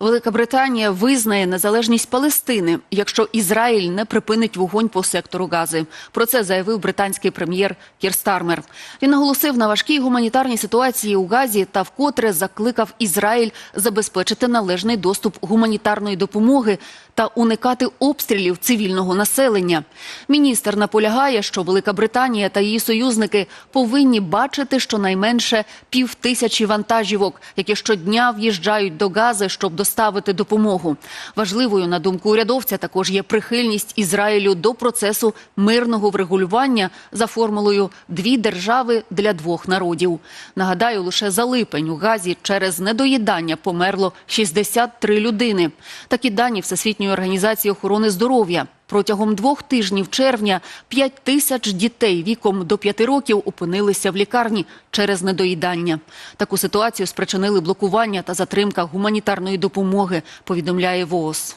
Велика Британія визнає незалежність Палестини, якщо Ізраїль не припинить вогонь по сектору Гази. Про це заявив британський прем'єр Кір Стармер. Він наголосив на важкій гуманітарній ситуації у Газі та вкотре закликав Ізраїль забезпечити належний доступ гуманітарної допомоги та уникати обстрілів цивільного населення. Міністр наполягає, що Велика Британія та її союзники повинні бачити щонайменше пів тисячі вантажівок, які щодня в'їжджають до Гази, щоб доставити допомогу. Важливою на думку урядовця також є прихильність Ізраїлю до процесу мирного врегулювання за формулою дві держави для двох народів. Нагадаю, лише за липень у Газі через недоїдання померло 63 людини. Такі дані Всесвітньої організації охорони здоров'я. Протягом двох тижнів червня 5 тисяч дітей віком до 5 років опинилися в лікарні через недоїдання. Таку ситуацію спричинили блокування та затримка гуманітарної допомоги, повідомляє ВООЗ.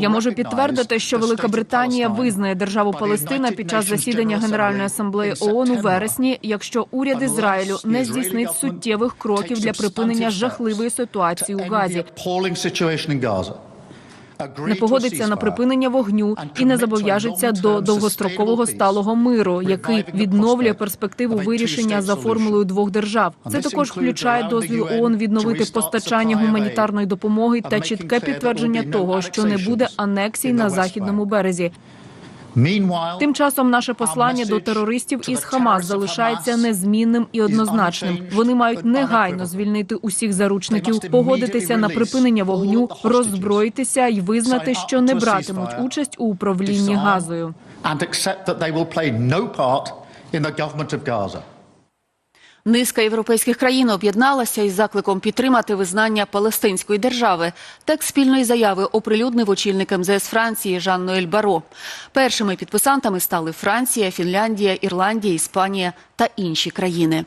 Я можу підтвердити, що Велика Британія визнає державу Палестина під час засідання Генеральної асамблеї ООН у вересні, якщо уряд Ізраїлю не здійснить суттєвих кроків для припинення жахливої ситуації у Газі, не погодиться на припинення вогню і не зобов'яжеться до довгострокового сталого миру, який відновлює перспективу вирішення за формулою двох держав. Це також включає дозвіл ООН відновити постачання гуманітарної допомоги та чітке підтвердження того, що не буде анексій на західному березі. Тим часом наше послання до терористів із Хамас залишається незмінним і однозначним. Вони мають негайно звільнити усіх заручників, погодитися на припинення вогню, роззброїтися і визнати, що не братимуть участь у управлінні газою. Низка європейських країн об'єдналася із закликом підтримати визнання Палестинської держави. Текст спільної заяви оприлюднив очільник МЗС Франції Жан-Ноель Баро. Першими підписантами стали Франція, Фінляндія, Ірландія, Іспанія та інші країни.